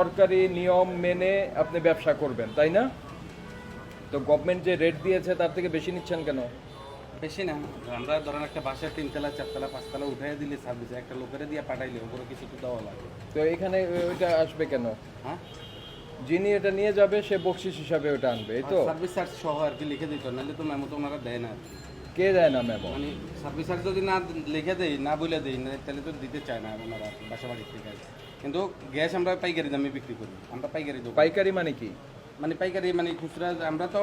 সরকারি নিয়ম মেনে আপনি ব্যবসা করবেন তাই না? তো গভর্নমেন্ট যে রেট দিয়েছে তার থেকে বেশি নিচ্ছেন কেন? বেশি না। আমরা ধরেন একটা বাসায় তিনতলা চারতলা পাঁচতলা উঠাই দিলে সার্ভিসে একটা লোকের দিয়ে পাঠাইলে ওপরে কিছু তো দেওয়া লাগে। তো এখানে ওইটা আসবে কেন? হ্যাঁ? যিনি এটা নিয়ে যাবে সে বকশিস হিসাবে ওটা আনবে এই তো? সার্ভিস চার্জ সহ আর কি লিখে দিত নাহলে তো মেমো তো ওনারা দেয় না আর কি। কে দেয় না ম্যাম মানে সার্ভিস চার্জ যদি না লিখে দেই না বলে দেই না তাহলে তো দিতে চায় না ওনারা বাসা বাড়ির থেকে। কিন্তু গ্যাস আমরা পাইকারি দামে বিক্রি করি আমরা পাইকারি দেবো পাইকারি মানে কি? মানে পাইকারি মানে খুচরা আমরা তো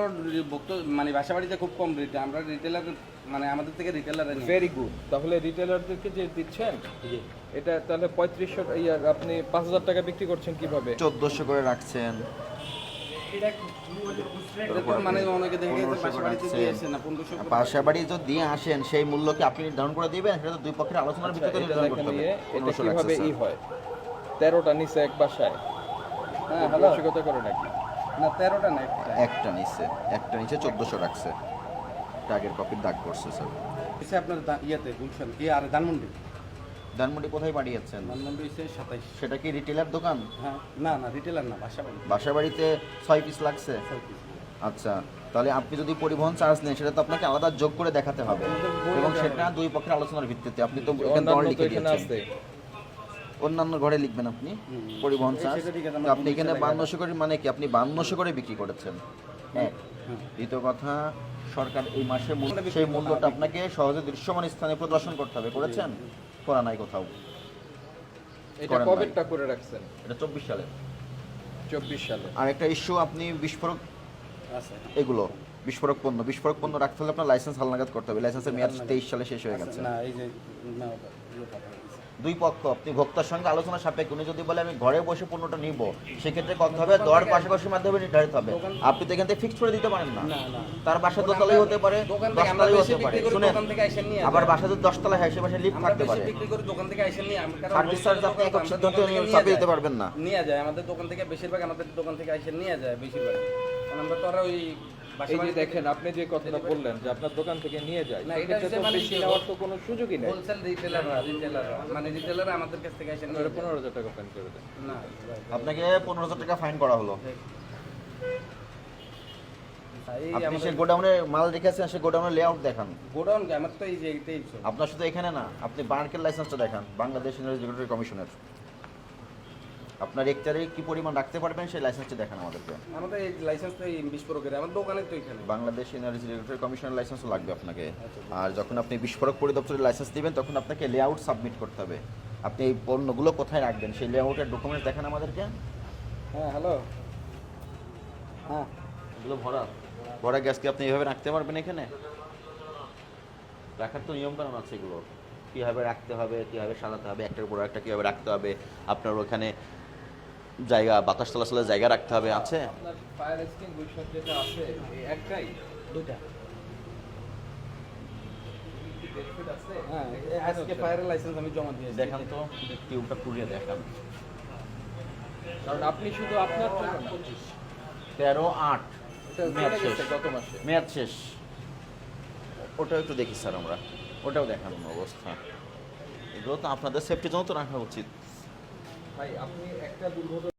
ভক্ত মানে বাসা বাড়িতে খুব কম রেটে আমরা রিটেলার মানে আমাদের থেকে রিটেলারে ভেরি গুড তাহলে রিটেলারদেরকে যে দিচ্ছেন এটা তাহলে পঁয়ত্রিশশো ইয়ার আপনি পাঁচ হাজার টাকা বিক্রি করছেন কীভাবে? চোদ্দোশো করে রাখছেন। মানে বাসা বাড়ি যদি দিয়ে আসেন সেই আপনি নির্ধারণ করে দিবেন সেটা তো দুই পক্ষের আলোচনার আচ্ছা, ভিত্তিতে নির্ধারণ করতে হবে। এটা কীভাবে রাখছে ই হয়? তেরোটা নিচে এক বাসায়? হ্যাঁ হ্যালো করে নাকি? না তেরোটা না একটা। একটা নিচে একটা নিচে চোদ্দোশো রাখছে। টাগের কপির দাগ করছে স্যার এসে আপনার দা- ইয়েতে গুলশান কি আর ধানমন্ডি? ধানমন্ডি কোথায় পাঠিয়েছেন ধানমন্ডি সাতাইশ। সেটা কি রিটেলার দোকান? হ্যাঁ না না রিটেলার না বাসা বাড়ি বাসা বাড়িতে ছয় পিস লাগছে আচ্ছা তাহলে আপনি যদি পরিবহন চার্জ নেন সেটা তো আপনাকে আলাদা যোগ করে দেখাতে হবে। এবং সেটা দুই পক্ষের আলোচনার ভিত্তিতে। আপনি তো এখানে লিখে দিয়েছেন। অন্যান্য ঘরে লিখবেন আপনি পরিবহন চার্জ আপনি এখানে বান্নশো করে মানে কি আপনি বান্নশো করে বিক্রি করেছেন? হ্যাঁ। দ্বিতীয় কথা সরকার এই মাসে সেই মূল্যটা আপনাকে সহজে দৃশ্যমান স্থানে প্রদর্শন করতে হবে। করেছেন? করা নাই কোথাও। এটা করে রাখছেন? এটা চব্বিশ সালে। চব্বিশ সালে। আর একটা ইস্যু আপনি বিস্ফোরক এগুলো বিস্ফোরক পণ্য। বিস্ফোরক পণ্য রাখতে হলে আপনার লাইসেন্স হালনাগাদ করতে হবে। লাইসেন্সের মেয়াদ তেইশ সালে শেষ হয়ে গেছে। না এই যে দুই পক্ষ আপনি ভোক্তার সঙ্গে আলোচনা সাপেক্ষে। উনি যদি বলে আমি ঘরে বসে পণ্যটা নিব সেক্ষেত্রে কথা হবে? দর পাশাপাশির মাধ্যমে নির্ধারিত হবে। আপনি তো এখান থেকে ফিক্সড করে দিতে পারেন না। তার বাসা দোতলাই হতে পারে দশতলাই হতে পারে। নিয়ে আবার বাসা যদি দশতলায় হয় সে বাসায় লিফট থাকতে পারে। সার্ভিস চার্জ আপনি একক সিদ্ধান্ত চাপিয়ে দিতে পারবেন না। নিয়ে যায়। আমাদের দোকান থেকে বেশিরভাগ আমাদের দোকান থেকে এসে নিয়ে যায় বেশিরভাগ। আমরা তো আর ওই এই যে দেখেন আপনি যে কথাটা বললেন যে আপনার দোকান থেকে নিয়ে যায় না, এটা হচ্ছে মানে নেওয়ার তো কোনো সুযোগই নেই। হোলসেল রিটেলাররা রিটেলাররা মানে রিটেলাররা আমাদের কাছ থেকে এসে নিয়ে আপনারা যায়। পনেরো হাজার টাকা ফাইন করে দেন। না আপনাকে পনেরো হাজার টাকা ফাইন করা হলো। আপনি সে গোডাউনে মাল রেখেছেন সে গোডাউনের লেআউট দেখান। গোডাউন আমার তো এই যে এইটাই আপনার শুধু এখানে না আপনি বার্কের লাইসেন্সটা দেখান বাংলাদেশ রেগুলেটরি কমিশনের আপনার একটারে কি পরিমাণ রাখতে পারবেন? সেই লাইসেন্সটা দেখান আমাদেরকে। আমাদের এই লাইসেন্স তো এই বিস্ফোরকের আমার দোকানে তো এখানে। বাংলাদেশ এনার্জি রেগুলেটরি কমিশনের লাইসেন্সও লাগবে আপনাকে। আর যখন আপনি বিস্ফোরক পরিদপ্তরের লাইসেন্স দিবেন তখন আপনাকে লেআউট সাবমিট করতে হবে। আপনি এই পণ্যগুলো কোথায় রাখবেন? সেই লেআউটের ডকুমেন্টস দেখান আমাদেরকে। হ্যাঁ হ্যালো হ্যাঁ। এগুলো ভরা। ভরা গ্যাস কি আপনি এইভাবে রাখতে পারবেন এখানে? রাখার তো নিয়ম কানুন আছে এগুলো। কীভাবে রাখতে হবে কীভাবে সাজাতে হবে একটার উপর একটা কীভাবে রাখতে হবে? আপনার ওখানে জায়গা বাতাস চলাচলের জায়গা রাখতে হবে আছে? ফায়ার এক্সটিংগুইশার যেটা আছে একটাই? দুইটা। হ্যাঁ আজকে ফায়ারের লাইসেন্স আমি জমা দিয়েছি দেখান তো টিউবটা দেখান। কারণ আপনি শুধু আপনার তেরো আট মেয়াদ শেষ। গত মাসে। মেয়াদ শেষ। ওটাও একটু দেখি স্যার আমরা। ওটাও দেখানোর অবস্থা। এগুলো তো আপনাদের সেফটির জন্য তো রাখা উচিত। ভাই আপনি একটা দুর্ঘটনা